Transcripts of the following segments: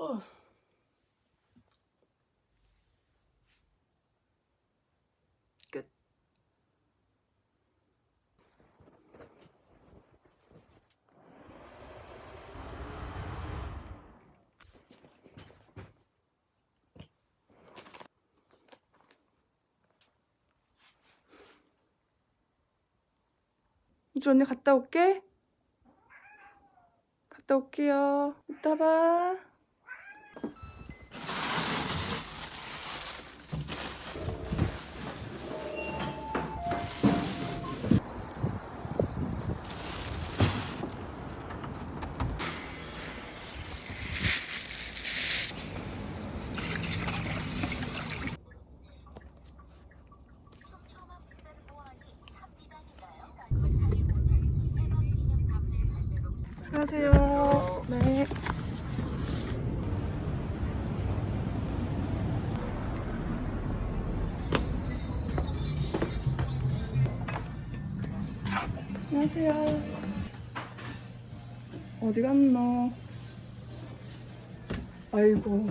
어. 끝. 우주 언니 갔다 올게. 갔다 올게요. 이따 봐. 촘촘한 뱃살을 보아하니 참 비단인가요? 45년 세방 기념 담배 수고하세요. 네. 안녕하세요. 어디 갔노? 아이고.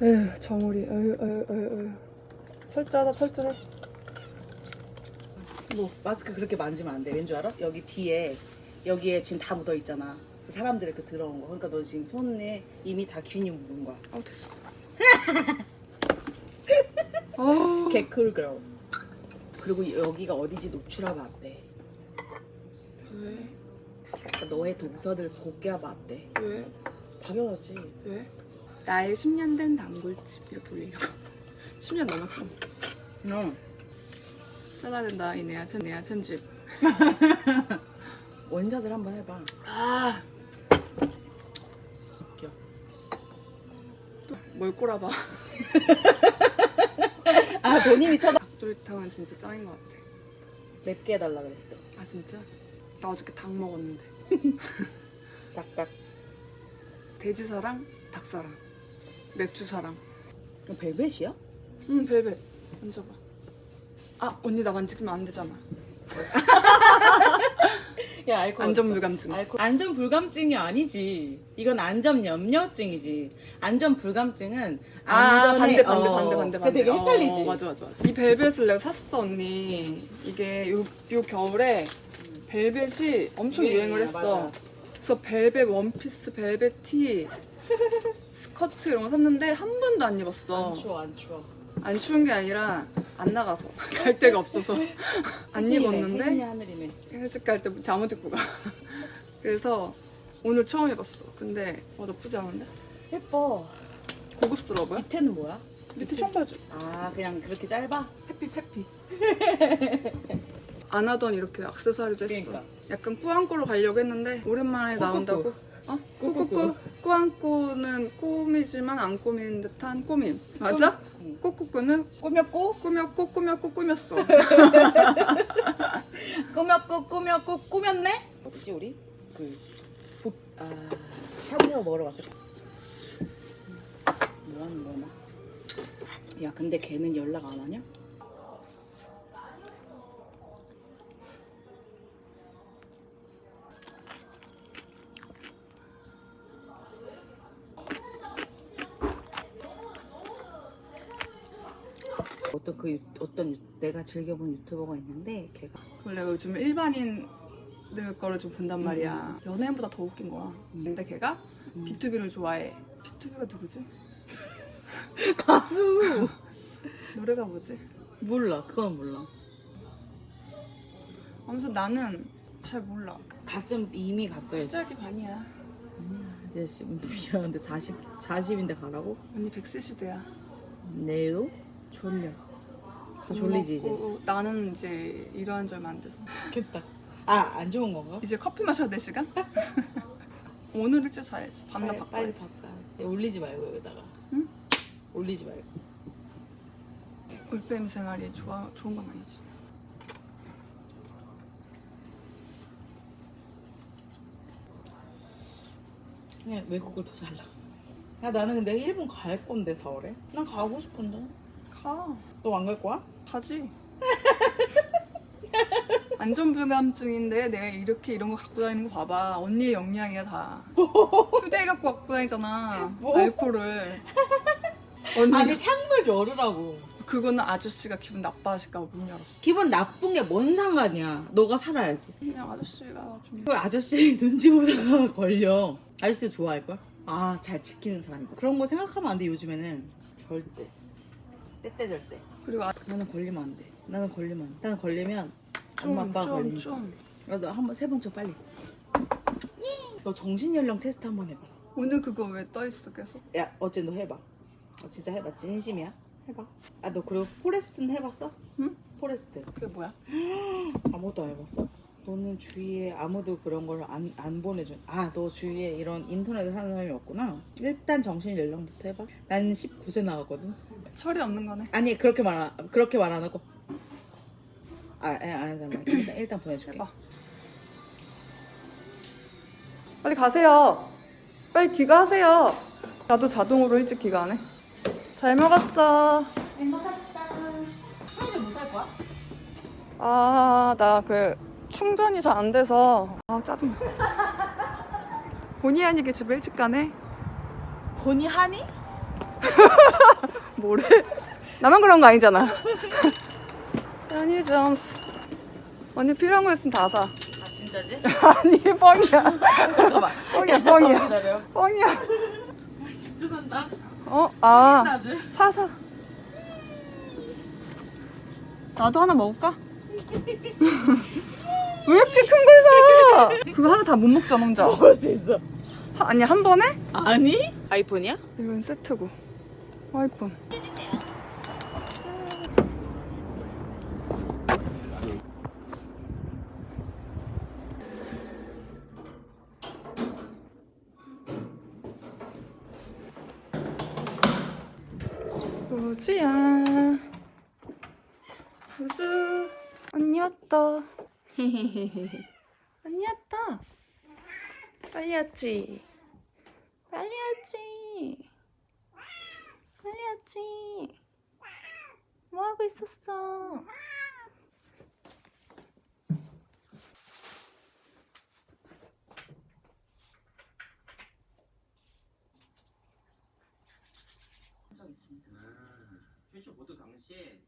에휴, 정우리. 에휴, 에휴, 에휴. 철저하다, 철저해. 뭐 마스크 그렇게 만지면 안 돼. 왠 줄 알아? 여기 뒤에 여기에 지금 다 묻어 있잖아. 그 사람들의 그 더러운 거. 그러니까 너 지금 손에 이미 다 균이 묻은 거야. 아우, 됐어. 어. 개쿨 girl. 그리고 여기가 어디지 노출하면 안 돼. 왜? 그러니까 너의 동서를 곱게 하면 안 돼. 왜? 당연하지. 왜? 나의 10년 된 단골집 이렇게 올리려고 10년 넘었죠 응. 잘라야 된다 이 내야 편 내야 편집 원샷을 한번 해봐. 아 웃겨. 뭘 꼬라봐 아 본인이 쳐다. 닭도리탕은 진짜 짱인 것 같아 맵게 해달라 그랬어. 아 진짜? 나 어저께 닭 먹었는데 딱딱. 돼지사랑 닭사랑 맥주 사랑 이거 벨벳이야? 응 벨벳 만져봐 아 언니 나 만지면 안 되잖아 야 알코. 안전 불감증 알코... 안전 불감증이 아니지. 이건 안전 염려증이지. 안전 불감증은 아 안전에 반대 반대 어, 반대 반대 반대 되게 헷갈리지. 어, 맞아 맞아 맞아 이 벨벳을 내가 샀어 언니 이게 요, 요 겨울에 벨벳이 엄청 유행을 했어 맞아. 그래서 벨벳 원피스 벨벳 티 스커트 이런 거 샀는데 한 번도 안 입었어 안 추워 안 추워. 안 추운 게 아니라 안 나가서 갈 데가 없어서 안 혜진이네, 입었는데 하늘이네. 일찍 갈 때 잠옷 입고 가 그래서 오늘 처음 입었어 근데 어 나쁘지 않은데? 예뻐. 고급스러워 보여? 밑에는 뭐야? 밑에 청바지 아 그냥 그렇게 짧아? 해피 해피 안 하던 이렇게 액세서리도 했어 그러니까. 약간 꾸안꾸로 가려고 했는데 오랜만에 꾸꾸꾸. 나온다고 어? 꾸꾸꾸 꾸안꾸는 꾸미지만 안 꾸미는 듯한 꾸밈 맞아? 응. 꾸꾸꾸는 꾸몄고 꾸몄고 꾸몄고 꾸몄어 꾸몄고 꾸몄고 꾸몄네? 혹시 우리 그 부, 아 샤브샤브 먹으러 왔을 뭐 하는 거야 나? 야 근데 걔는 연락 안 하냐? 그 유- 어떤 유- 내가 즐겨본 유튜버가 있는데 걔가 원래 요즘 일반인들 거를 좀 본단 말이야. 연예인보다 더 웃긴 거야. 근데 걔가 음. B2B를 좋아해. B2B가 누구지? 가수! 노래가 뭐지? 몰라. 그건 몰라. 아무튼 나는 잘 몰라. 가슴 이미 갔어요 시작이 반이야. 이제 씨, 미안한데 40 40인데 가라고? 언니 100세 시대야. 네요? 졸려 다 졸리지 이제. 먹고 나는 이제 일어난 지 얼마 안 돼서. 좋겠다. 아 안 좋은 건가? 이제 커피 마셔야 될 시간? 오늘 일찍 자야지. 밤낮 빨리, 빨리 바꿔야지. 바꿔. 야, 올리지 말고 여기다가. 응? 올리지 말고. 올빼미 생활이 좋아, 좋은 건 아니지. 그냥 외국을 더 잘라. 야 나는 근데 일본 갈 건데 4월에? 난 가고 싶은데 가 너 안 갈 거야? 가지 안전불감증인데 내가 이렇게 이런 거 갖고 다니는 거 봐봐. 언니의 역량이야 다. 휴대기 갖고 갖고 다니잖아. 뭐? 알코올을. 언니 아니 창문 열으라고. 그거는 아저씨가 기분 나빠하실까 봐 문 열었어. 기분 나쁜 게 뭔 상관이야. 너가 살아야지. 그냥 아저씨가 좀그 아저씨 눈치 보다가 걸려. 아저씨 좋아할걸? 아, 잘 지키는 사람이고. 그런 거 생각하면 안 돼, 요즘에는. 절대. 때때 절대. 그리고 아, 나는 걸리면 안 돼. 나는 걸리면 안 돼. 나는 걸리면 좀, 엄마 아빠가 좀, 걸리니까. 좀. 나도 한번 세 번 쳐 빨리. 너 정신 연령 테스트 한번 해봐. 오늘 그거 왜 떠 있어 계속? 야, 어째 너 해봐. 어, 진짜 해봐. 진심이야. 해봐. 아, 너 그리고 포레스트는 해봤어? 응? 포레스트. 그게 뭐야? 아무것도 안 해봤어? 너는 주위에 아무도 그런 걸 안 안 보내준. 아, 너 주위에 이런 인터넷을 하는 사람이 없구나. 일단 정신 연령부터 해봐. 난 19세 나왔거든. 철이 없는 거네. 아니 그렇게 말 안- 그렇게 말 안 하고. 아, 아, 아, 잠깐만. 일단 일단 보내줄게. 해봐. 빨리 가세요. 빨리 귀가하세요. 나도 자동으로 일찍 귀가하네. 잘 먹었어. 행복했다. 하이드 뭐살 거야? 아, 나 그 충전이 잘 안 돼서 아 짜증. 본의 아니게 집에 일찍 가네. 본이 하니? 뭐래? 나만 그런 거 아니잖아. 편의점. 언니 필요한 거 있으면 다 사. 아 진짜지? 아니 뻥이야. 잠깐만. 뻥이야 뻥이야. 기다려. 뻥이야. 진짜 산다. 어? 아 나지? 사 사. 나도 하나 먹을까? 왜 이렇게 큰 걸 사? 그거 하나 다 못 먹잖아 혼자. 먹을 수 있어. 하- 아니 한 번에? 아니? 아이폰이야? 이건 세트고. 아이폰. 우주야. 우주. 언니 왔다. 언니 왔다. 빨리 왔지. 빨리 왔지. 빨리 왔지. 뭐 하고 있었어? 최초 보도 당시에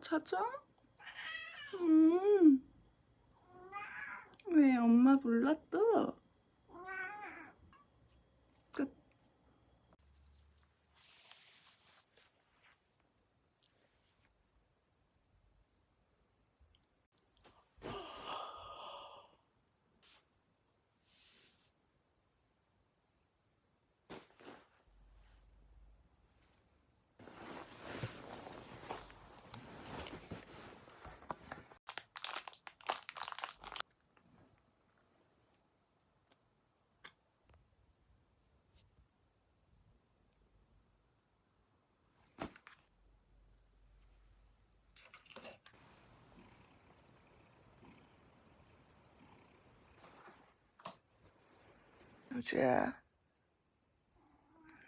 자자. 음. 왜 엄마 몰랐어? 끝. 유주야.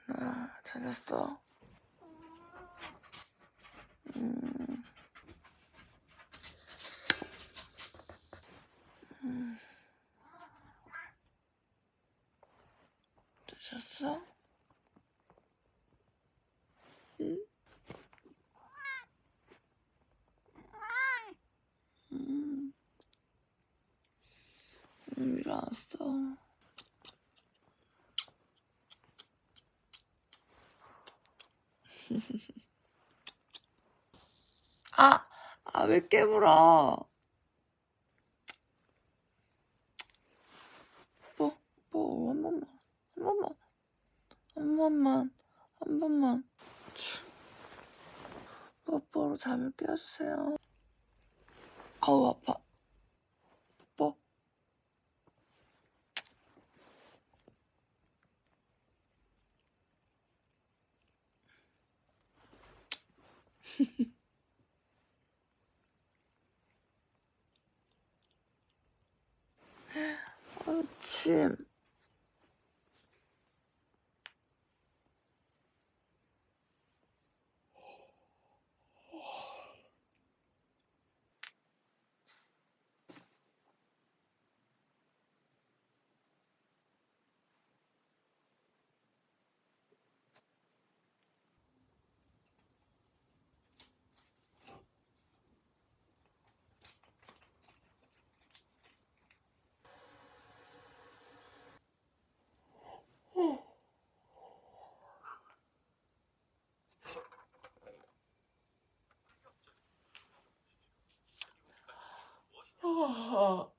나 잘했어. 음. 음. 잘 잤어? 응? 음. 음, 일어났어. 아, 아, 왜 깨물어? 뭐, 뭐, 한 번만, 한 번만, 한 번만, 한 번만. 뽀뽀로 잠을 깨워주세요. 아우, 아파. 뽀뽀. 是 아,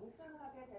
느슨하게 대처.